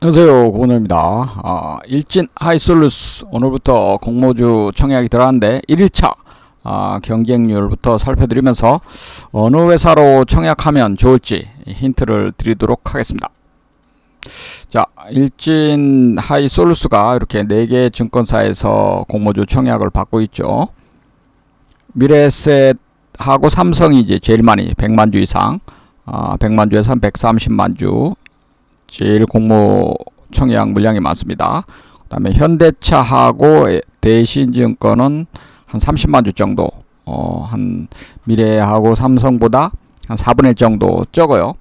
안녕하세요 고은호입니다. 아, 일진 하이솔루스 오늘부터 공모주 청약이 들어갔는데 1일차 아, 경쟁률부터 살펴드리면서 어느 회사로 청약하면 좋을지 힌트를 드리도록 하겠습니다. 자 일진 하이솔루스가 이렇게 4개 증권사에서 공모주 청약을 받고 있죠. 미래에셋하고 삼성이 이제 제일 많이 100만주 이상 아, 100만주에서 한 130만주 제일 공모 청약 물량이 많습니다. 그 다음에 현대차하고 대신증권은 한 30만 주 정도, 어, 한 미래하고 삼성보다 한 4분의 1 정도 적어요.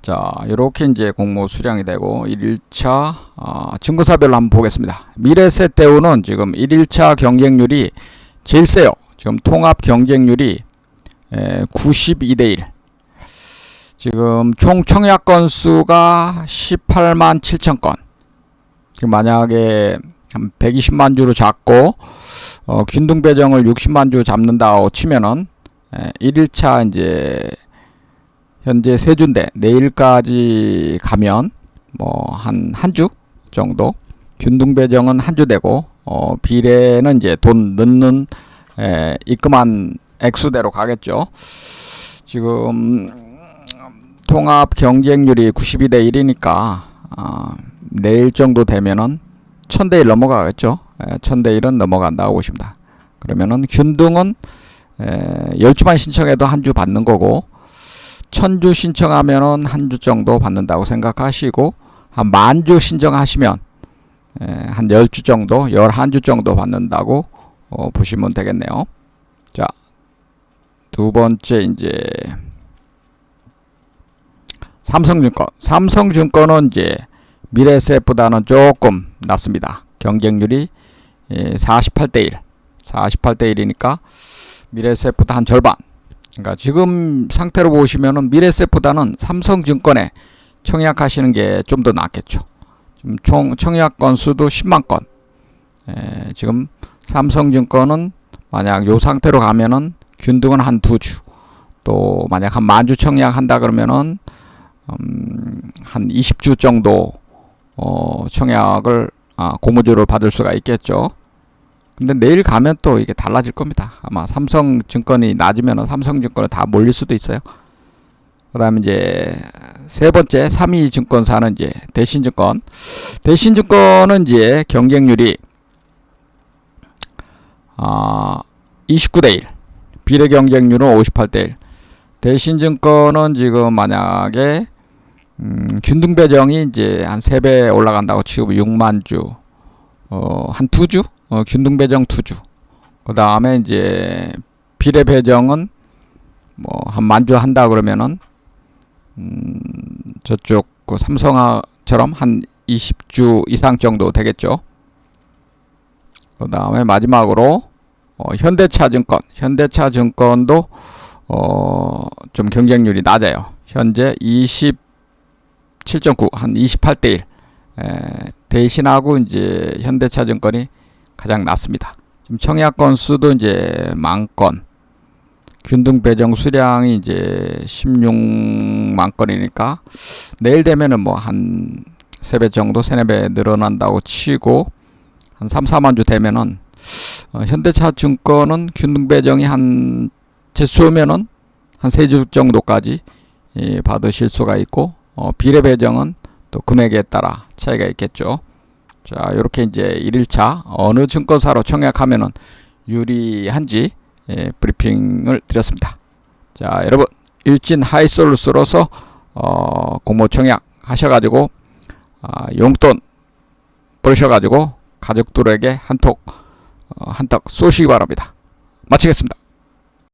자, 이렇게 이제 공모 수량이 되고 1일차 어, 증거사별로 한번 보겠습니다. 미래세 대우는 지금 1일차 경쟁률이 제일 세요. 지금 통합 경쟁률이 92대 1. 지금 총 청약 건수가 18만 7천 건. 지금 만약에 한 120만 주로 잡고 어, 균등 배정을 60만 주 잡는다고 치면은 에, 1일차 이제 현재 세 주인데 내일까지 가면 뭐 한 한 주 정도 균등 배정은 한 주 되고 어, 비례는 이제 돈 넣는 에, 입금한 액수대로 가겠죠. 지금 통합 경쟁률이 92대 1이니까 아, 내일 정도 되면은 1000대 1 넘어가겠죠. 에, 1000대 1은 넘어간다고 보십니다. 그러면은 균등은 에, 10주만 신청해도 한 주 받는 거고 1000주 신청하면은 한 주 정도 받는다고 생각하시고 한 만 주 신청하시면 에, 한 10주 정도, 11주 정도 받는다고 어, 보시면 되겠네요. 자, 두 번째 이제 삼성증권. 삼성증권은 이제 미래에셋보다는 조금 낮습니다. 경쟁률이 48대 1. 48대 1이니까 미래에셋보다 한 절반. 그러니까 지금 상태로 보시면은 미래에셋보다는 삼성증권에 청약하시는 게 좀 더 낫겠죠. 지금 총 청약 건수도 10만 건. 에, 지금 삼성증권은 만약 요 상태로 가면은 균등은 한 두 주. 또 만약 한 만주 청약한다 그러면은 음, 한 20주 정도 어, 청약을 아, 고무주를 받을 수가 있겠죠. 근데 내일 가면 또 이게 달라질 겁니다. 아마 삼성증권이 낮으면 삼성증권에 다 몰릴 수도 있어요. 그다음에 이제 세 번째 3위 증권사는 이제 대신증권. 대신증권은 이제 경쟁률이 아 29대 1. 비례 경쟁률은 58대 1. 대신증권은 지금 만약에 음, 균등 배정이 이제 한 3배 올라간다고 치고 6만 주, 어, 한 2주? 어, 균등 배정 2주. 그 다음에 이제 비례 배정은 뭐 한 만 주 한다 그러면은, 음, 저쪽 그 삼성처럼 한 20주 이상 정도 되겠죠. 그 다음에 마지막으로 어, 현대차 증권. 현대차 증권도 어, 좀 경쟁률이 낮아요. 현재 20 7.9, 한 28대 1. 에, 대신하고 이제 현대차증권이 가장 낮습니다. 지금 청약 건수도 이제 만 건, 균등 배정 수량이 이제 16만 건이니까 내일 되면은 뭐한 3배 정도, 3, 4배 늘어난다고 치고 한 3, 4만 주 되면은 어, 현대차 증권은 균등 배정이 한 재수면은 한 3주 정도까지 예, 받으실 수가 있고 어, 비례 배정은 또 금액에 따라 차이가 있겠죠. 자, 이렇게 이제 1일차 어느 증권사로 청약하면은 유리한지 예, 브리핑을 드렸습니다. 자, 여러분 일진 하이솔루스로서 어, 공모 청약 하셔가지고 아, 용돈 벌으셔가지고 가족들에게 한톡 어, 한턱 쏘시기 바랍니다. 마치겠습니다.